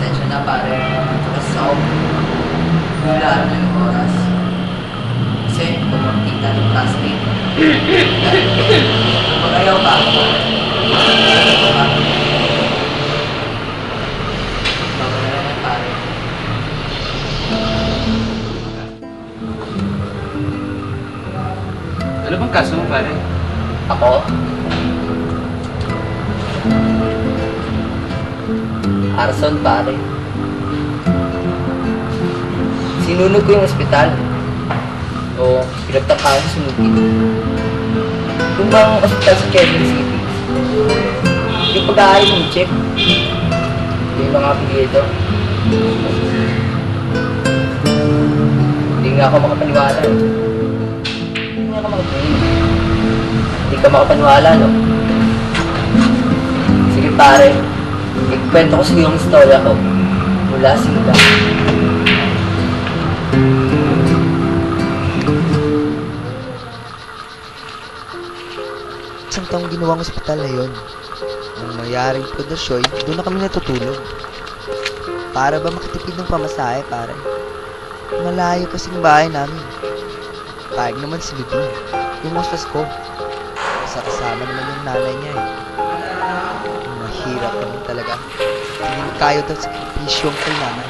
Pasensya na pare. Tapos ako, hulaan mo yung oras. Kasi kung makita ng traste, pag ayaw yan, pare. Ano bang kaso mo, pare? Ako? Arson, pare. Sinunog ko yung ospital. O, pinagtakahan sunugin. Yung bang ospital sa Quezon City. Yung pag-aari ng check. Yung mga apelyido. Hindi nga ako makapaniwala. Hindi nga ako makapaniwala. Hindi ka makapaniwala, no? Sige pare, ikwento ko sa iyo ang istorya ko. Mula simula. Isang taong ginawang ospital na yun. Nung mayyaring produsyoy, doon na kami natutulog. Para ba makatipid ng pamasahe, pare? Malayo kasing bahay namin. Pahig naman si Ludin, yung hostess ko. Sa kasama naman yung nanay niya eh. Mahirap naman talaga. Hindi kayo daw sakripisyo ang kailangan.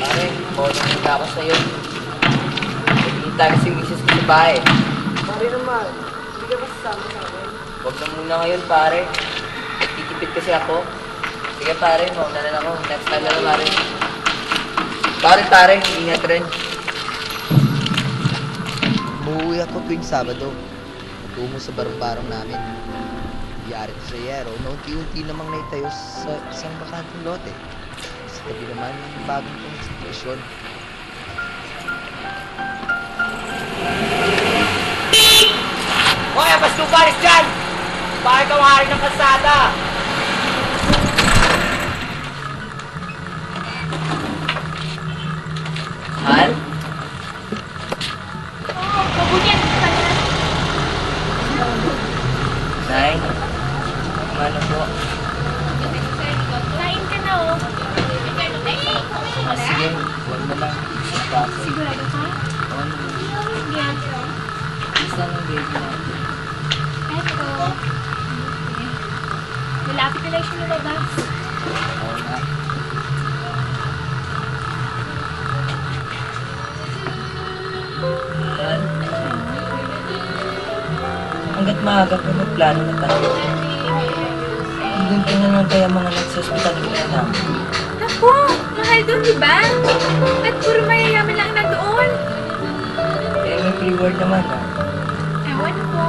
Pare, bonus na ako sa'yo. Kasi misis ko sa bahay. Pare naman, hindi ka ba sasama sa amin? Huwag na muna ngayon, pare. Nagtitipid kasi ako. Sige, pare. Mauna na lang ako. Next time na lang, pare. Pare, pare. Ingat rin. Umuwi ako tuwing Sabado. Tungo sa barong-barong namin. Yari sa Yero na unti-unti namang naitayo sa isang bakanteng lote. Sa tabi naman ng bagong konsentrasyon. Hoy, abas ko paris dyan! Bakit ka mahari ng kalsada? Hal? Oo, mabuti yan pala. Nay? Ano po? Kain ka na, oh. Ah, sige. Huwag na lang. Sigurado ka? Huwag na lang. Hindi yan. Basta ng baby natin. Hanggat maaga pa may plano na tayo. Hanggang ko na lang kaya mga nagsaspital ko na lang. Naku, mahal doon, di ba? At puro mayayaman lang nandoon. Eh, may free word naman ah. Ewan ko.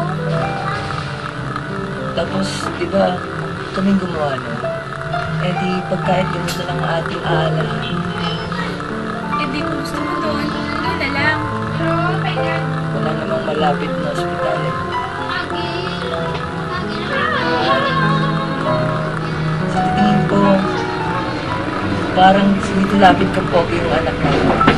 Tapos, di ba, kaming gumawa nun? Eh di, pagkait na lang ang ating aalahan. Eh di kung gusto mo doon, doon na lang. Pero, kailan? Wala namang malapit parang dito lapit ka po yung anak mo.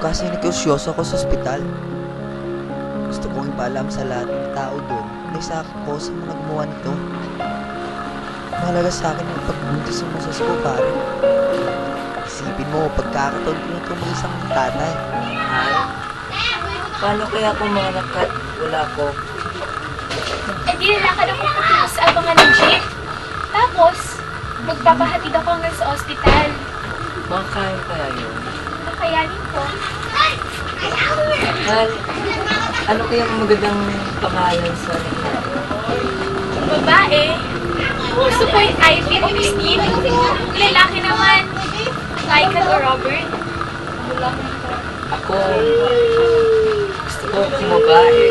Nabukas ay negosyoso ako sa ospital. Gusto kong ipaalam sa lahat ng tao doon na isa ako sa mga gumawa nito. Mahalaga sa akin ang pagbuntis ng masas ko, pare. Isipin mo, pagkakataon ko na ito may isang tatay. Hal? Paano kaya kung mga nakat wala ko? Eh di lang ka na pupunta sa abangan ng jeep. Tapos, Magpapahatid ako hanggang sa ospital. Makakain kaya yun? Nakayanin ko. Mahal, ano kayang magandang pangalan sa Babae. Gusto ko yung Ivy o Christine. Lalaki naman. Michael o Robert. Ako, gusto ko kung babae.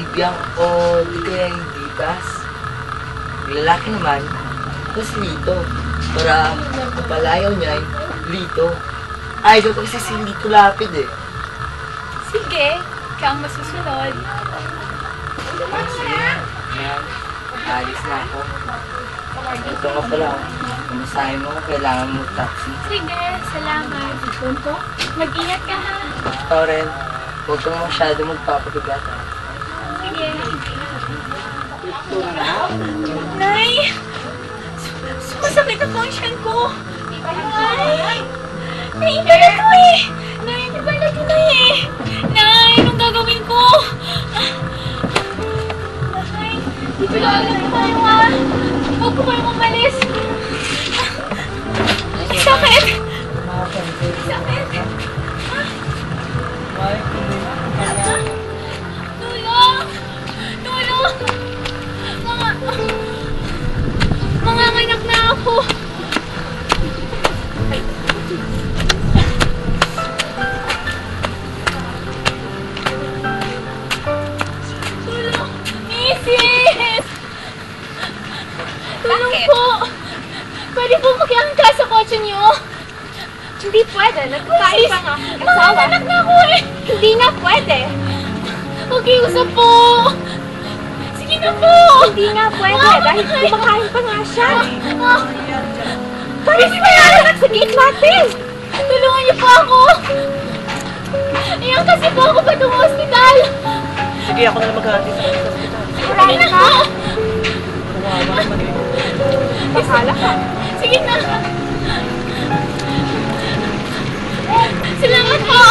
Ibiyang o di kaya hindi bas. Lalaki naman, tapos Lito. Para kapalayaw niya ay Lito. Idol ko kasi si Lito Lapid eh. Sige, ikaw ang masusunod. Sige, yan. Alis na ako. Ito ka pala. Kumusahin mo kung kailangan mo taxi. Sige, salamat. Mag-ingat ka ha. Ikaw rin, huwag kang masyado magpapabigat. Nay! Sumasakit na po ang tiyan ko. Nay! Naiba na to eh! Nay, naiba na to na eh! Nay, anong gagawin ko? Nay, dito lang lang tayo ah! Huwag po kayong! Hindi na pwede. Mag-iusap po. Sige na po. Hindi na pwede dahil kumakain pa nga siya. Paano si may anak sa gate natin? Tulungan niyo po ako. Iyan kasi po ako patong hospital. Sige, ako na lang maghahatid sa sa ospital. Sige na po. Kawawa naman eh. Bakala ka. Sige na. Salamat po.